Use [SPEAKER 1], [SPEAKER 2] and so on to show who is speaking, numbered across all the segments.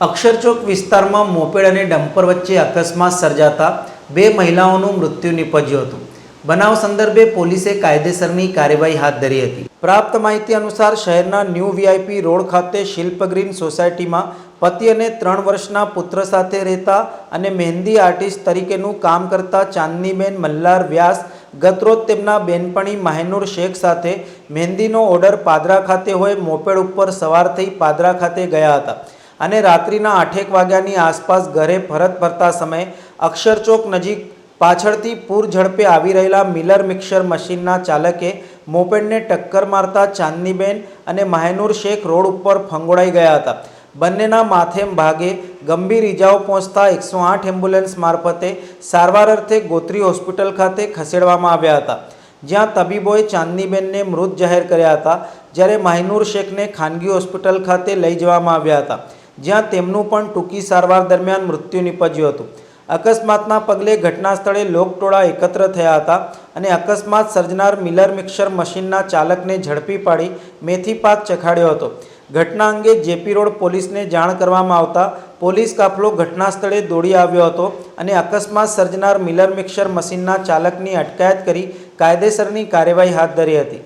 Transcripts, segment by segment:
[SPEAKER 1] અક્ષરચોક વિસ્તારમાં મોપેડ અને ડમ્પર વચ્ચે અકસ્માત સર્જાતા બે મહિલાઓનું મૃત્યુ નિપજ્યું હતું. બનાવ સંદર્ભે પોલીસે કાયદેસરની કાર્યવાહી હાથ ધરી હતી. પ્રાપ્ત માહિતી અનુસાર શહેરના ન્યૂ વીઆઈપી રોડ ખાતે શિલ્પગ્રીન સોસાયટીમાં પતિ અને ત્રણ વર્ષના પુત્ર સાથે રહેતા અને મહેંદી આર્ટિસ્ટ તરીકેનું કામ કરતા ચાંદનીબેન મલ્લાર વ્યાસ ગતરોજ તેમના બેનપણી માહેનુર શેખ સાથે મહેંદીનો ઓર્ડર પાદરા ખાતે હોય મોપેડ ઉપર સવાર થઈ પાદરા ખાતે ગયા હતા. અને રાત્રિના આઠેક વાગ્યાની આસપાસ ઘરે ફરત ફરતા સમયે અક્ષરચોક નજીક પાછળથી પૂર ઝડપે આવી રહેલા મિલર મિક્સર મશીનના ચાલકે મોપેડને ટક્કર મારતા ચાંદનીબેન અને માહેનુર શેખ રોડ ઉપર ફંગોળાઈ ગયા હતા. બંનેના માથેમ ભાગે ગંભીર ઇજાઓ પહોંચતા એકસો આઠ એમ્બ્યુલન્સ મારફતે સારવાર અર્થે ગોત્રી હોસ્પિટલ ખાતે ખસેડવામાં આવ્યા હતા. જ્યાં તબીબોએ ચાંદનીબેનને મૃત જાહેર કર્યા હતા, જ્યારે માહિનુર શેખને ખાનગી હોસ્પિટલ ખાતે લઈ જવામાં આવ્યા હતા. જ્યાં તેમનું પણ ટૂંકી સારવાર દરમિયાન મૃત્યુ નીપજ્યું હતું. અકસ્માતના પગલે ઘટના સ્થળે લોકટોળા એકત્ર થયા હતા અને અકસ્માત સર્જનાર મિલર મિક્સર મશીનના ચાલકને ઝડપી પાડી મેથી પાક ચખાડ્યો હતો. ઘટના અંગે જેપી રોડ પોલીસને જાણ કરવામાં આવતા પોલીસ કાફલો ઘટના સ્થળે દોડી આવ્યો હતો અને અકસ્માત સર્જનાર મિલર મિક્સર મશીનના ચાલકની અટકાયત કરી કાયદેસરની કાર્યવાહી હાથ ધરી હતી.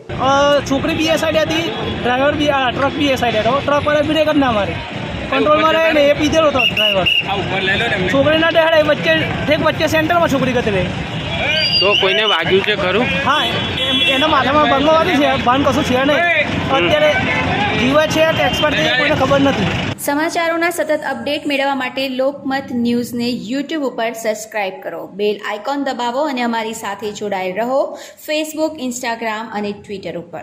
[SPEAKER 2] છોકરી બી એ સાઈડ હતી, ડ્રાઈવર બી ટ્રક બી એ હતો. ટ્રક પર બ્રેક જ ના મારી. કંટ્રોલમાં રહે ને એ પીધેલો હતો ડ્રાઈવર છોકરીના ડેહડે વચ્ચે ઠેક વચ્ચે સેન્ટરમાં છોકરી ગતી રહી
[SPEAKER 3] તો કોઈને વાગ્યું છે ખરું?
[SPEAKER 2] હા એના માથામાં બંગો વાગ્યું છે ભાન કશું છે નહીં. અત્યારે જીવે છે કે એક્સપર્ટ છે કોઈને ખબર નથી.
[SPEAKER 4] સમાચારોના સતત અપડેટ મેળવવા માટે લોકમત ન્યૂઝને યુટ્યુબ ઉપર સબસ્ક્રાઇબ કરો. બેલ આઇકોન દબાવો અને અમારી સાથે જોડાયેલ રહો. ફેસબુક ઇન્સ્ટાગ્રામ અને ટ્વિટર ઉપર.